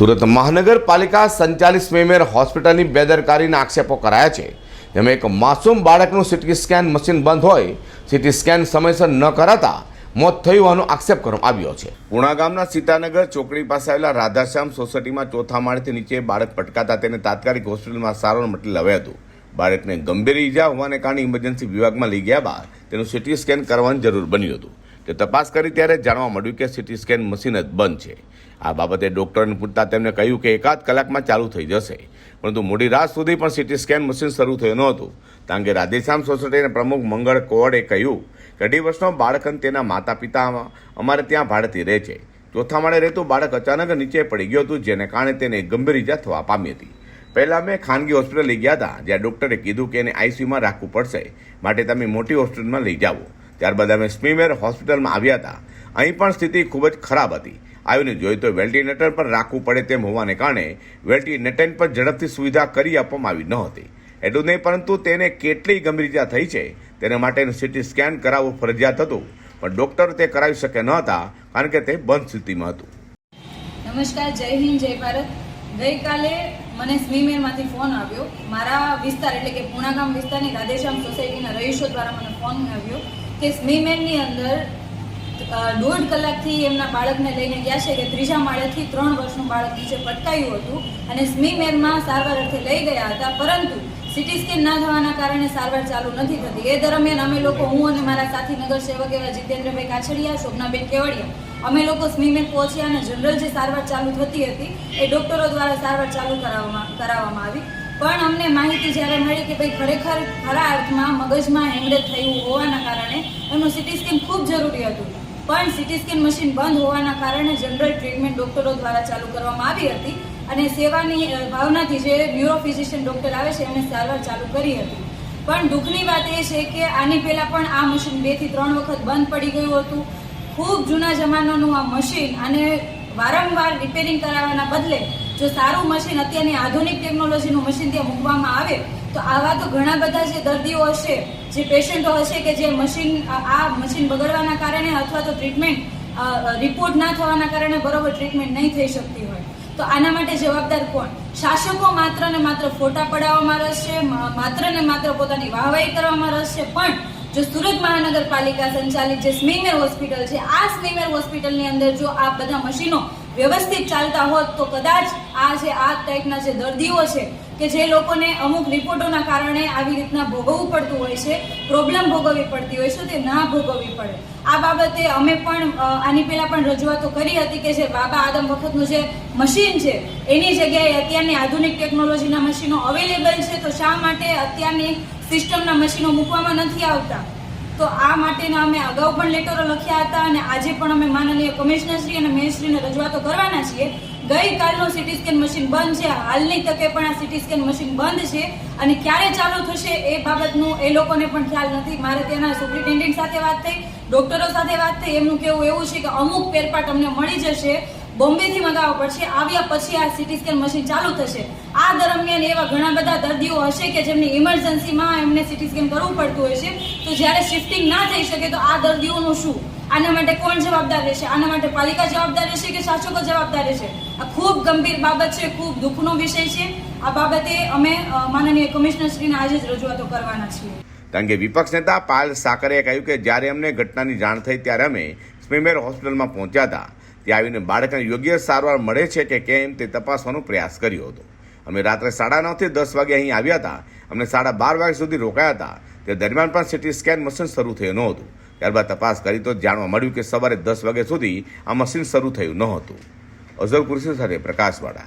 સુરત મહાનગરપાલિકા સંચાલિત સ્વીમેર હોસ્પિટલની બેદરકારીના આક્ષેપો કરાયા છે. જેમાં એક માસૂમ બાળકનું સીટી સ્કેન મશીન બંધ હોય, સીટી સ્કેન સમયસર ન કરાતા મોત થયું હોવાનો આક્ષેપ કરવામાં આવ્યો છે. પુણા ગામના સીતાનગર ચોકડી પાસે આવેલા રાધાશ્યામ સોસાયટીમાં ચોથા માળેથી નીચે બાળક પટકાતા તેને તાત્કાલિક હોસ્પિટલમાં સારવાર માટે લવાયું હતું. બાળકને ગંભીર ઈજા હોવાને કારણે ઇમરજન્સી વિભાગમાં લઈ ગયા બાદ તેનું સીટી સ્કેન કરવાની જરૂર બન્યું હતું. તે તપાસ કરી ત્યારે જાણવા મળ્યું કે સીટી સ્કેન મશીન જ બંધ છે. આ બાબતે ડોક્ટરને પૂછતા તેમણે કહ્યું કે એકાદ કલાકમાં ચાલુ થઈ જશે. પરંતુ મોડી રાત સુધી પણ સીટી સ્કેન મશીન શરૂ થયું નહોતું. કારણ કે રાધેશ્યામ સોસાયટીના પ્રમુખ મંગળ કોવડે કહ્યું કે અઢી વર્ષનો બાળક અને તેના માતા પિતા અમારે ત્યાં ભાડેથી રહે છે. ચોથા માળે રહેતું બાળક અચાનક નીચે પડી ગયું હતું, જેને કારણે તેને ગંભીર ઈજા થવા પામી હતી. પહેલાં અમે ખાનગી હોસ્પિટલ લઈ ગયા હતા, જ્યાં ડૉક્ટરે કીધું કે એને આઈસીયુમાં રાખવું પડશે. માટે તમે મોટી હોસ્પિટલમાં લઈ જાઓ. ત્યારબાદ અમે સ્મીમેર હોસ્પિટલમાં આવ્યા હતા. અહીં પણ સ્થિતિ ખૂબ જ ખરાબ હતી. આવીને જોયું તો વેન્ટિલેટર પર રાખવું પડે તેમ હોવાને કારણે વેન્ટિલેટર પર ઝડપથી સુવિધા કરી આપવામાં આવી ન હતી. એટલું નહીં, પરંતુ તેને કેટલી ગંભીર ઇજા થઈ છે તેના માટેનું સીટી સ્કેન કરાવવું ફરજિયાત હતું. પણ ડોક્ટર તે કરાવી શકે ન હતા, કારણ કે તે બંધ સ્થિતિમાં હતું. નમસ્કાર, જય હિન્દ, જય ભારત. ગઈકાલે મને સ્મીમેરમાંથી ફોન આવ્યો. મારા વિસ્તાર, એટલે કે પૂણાગામ વિસ્તારની રાધેશ્યામ સોસાયટીના રહીશો દ્વારા મને ફોન આવ્યો કે સ્મીમેરની અંદર દોઢ કલાકથી એમના બાળકને લઈને ગયા છે કે ત્રીજા માળેથી ત્રણ વર્ષનું બાળક નીચે પટકાયું હતું અને સ્મીમેરમાં સારવાર અર્થે લઈ ગયા હતા, પરંતુ સિટી સ્કેન ના થવાના કારણે સારવાર ચાલુ નથી થતી. એ દરમિયાન અમે લોકો, હું અને મારા સાથી નગર સેવક એવા જીતેન્દ્રભાઈ કાછડિયા, શોભનાબેન કેવડિયા, અમે લોકો સ્મીમેર પહોંચ્યા અને જનરલ જે સારવાર ચાલુ થતી હતી, એ ડોક્ટરો દ્વારા સારવાર ચાલુ કરાવવામાં કરાવવામાં આવી. પણ અમને માહિતી જ્યારે મળી કે ભાઈ ખરેખર ખરા અર્થમાં મગજમાં હેમરેજ થયું હોવાના કારણે એમનું સિટી સ્કેન ખૂબ જરૂરી હતું. પણ સિટી સ્કેન મશીન બંધ હોવાના કારણે જનરલ ટ્રીટમેન્ટ ડોક્ટરો દ્વારા ચાલુ કરવામાં આવી હતી અને સેવાની ભાવનાથી જે ન્યુરો ફિઝિશિયન ડોક્ટર આવે છે એમણે સારવાર ચાલુ કરી હતી. પણ દુઃખની વાત એ છે કે આની પહેલાં પણ આ મશીન બેથી ત્રણ વખત બંધ પડી ગયું હતું. ખૂબ જૂના જમાનાનું આ મશીન અને વારંવાર રિપેરિંગ કરાવવાના બદલે જો સારું મશીન અત્યારની આધુનિક ટેકનોલોજીનું મશીન ત્યાં મૂકવામાં આવે તો આવા તો ઘણા બધા જે દર્દીઓ હશે, જે પેશન્ટો હશે કે જે મશીન, આ મશીન બગડવાના કારણે અથવા તો ટ્રીટમેન્ટ રિપોર્ટ ના થવાના કારણે બરોબર ટ્રીટમેન્ટ નહીં થઈ શકતી હોય. તો આના માટે જવાબદાર કોણ? શાસકો માત્ર ને માત્ર ફોટા પડાવવામાં રસ છે માત્ર ને માત્ર પોતાની વાહવાહી કરવામાં રસ છે પણ જો સુરત મહાનગરપાલિકા સંચાલિત જે સ્મીમેર હોસ્પિટલ છે, આ સ્મીમેર હોસ્પિટલની અંદર જો આ બધા મશીનો વ્યવસ્થિત ચાલતા હોત તો કદાચ આ જે આ ટાઈપના જે દર્દીઓ છે કે જે લોકોને અમુક રિપોર્ટોના કારણે આવી રીતના ભોગવવું પડતું હોય છે પ્રોબ્લેમ ભોગવવી પડતી હોય છે, તે ના ભોગવવી પડે. આ બાબતે અમે પણ આની પહેલાં પણ રજૂઆતો કરી હતી કે જે બાબા આદમ વખતનું જે મશીન છે, એની જગ્યાએ અત્યારની આધુનિક ટેકનોલોજીના મશીનો અવેલેબલ છે, તો શા માટે અત્યારની સિસ્ટમના મશીનો મૂકવામાં નથી આવતા? તો આ માટેના અમે અગાઉ પણ લેટરો લખ્યા હતા અને આજે પણ અમે માનનીય કમિશનરશ્રી અને મેયરશ્રીને રજૂઆતો કરવાના છીએ. ગઈકાલનું સિટી સ્કેન મશીન બંધ છે, હાલની તકે પણ આ સિટી સ્કેન મશીન બંધ છે. અને ક્યારે ચાલુ થશે એ બાબતનું એ લોકોને પણ ખ્યાલ નથી. મારે ત્યાંના સુપ્રિન્ટેન્ડન્ટ સાથે વાત થઈ ડોક્ટરો સાથે વાત થઈ. એમનું કેવું એવું છે કે અમુક ફેરફાર અમને મળી જશે. બોમ્બેથી મંગાવવા પડશે. આવ્યા પછી આ સિટી સ્કેન મશીન ચાલુ થશે. આ દરમિયાન એવા ઘણા બધા દર્દીઓ હશે કે જેમને ઇમરજન્સીમાં એમને સિટી સ્કેન કરવું પડતું હોય છે તો જ્યારે શિફ્ટિંગ ના થઈ શકે તો આ દર્દીઓનું શું? આના માટે કોણ જવાબદાર રહેશે? આના માટે પાલિકા જવાબદાર રહેશે કે શાસકો જવાબદાર રહેશે? આ ખૂબ ગંભીર બાબત છે, ખૂબ દુઃખનો વિષય છે. આ બાબતે અમે માનનીય કમિશનરશ્રીને આજે જ રજૂઆતો કરવાના છીએ. કારણ કે વિપક્ષ નેતા પાલ સાકરે કહ્યું કે જ્યારે અમને ઘટનાની જાણ થઈ ત્યારે અમે સ્મીમેર હોસ્પિટલમાં પહોંચ્યા હતા. ત્યાં આવીને બાળકને યોગ્ય સારવાર મળે છે કે કેમ તે તપાસવાનો પ્રયાસ કર્યો હતો. અમે રાત્રે સાડા નવથી દસ વાગે અહીં આવ્યા હતા. અમને સાડા બાર વાગ્યા સુધી રોકાયા હતા. તે દરમિયાન પણ સિટી સ્કેન મશીન શરૂ થયું નહોતું. ત્યારબાદ તપાસ કરી તો જાણવા મળ્યું કે સવારે દસ વાગ્યા સુધી આ મશીન શરૂ થયું નહોતું. હતું અઝર કુરશી સાથે પ્રકાશવાળા.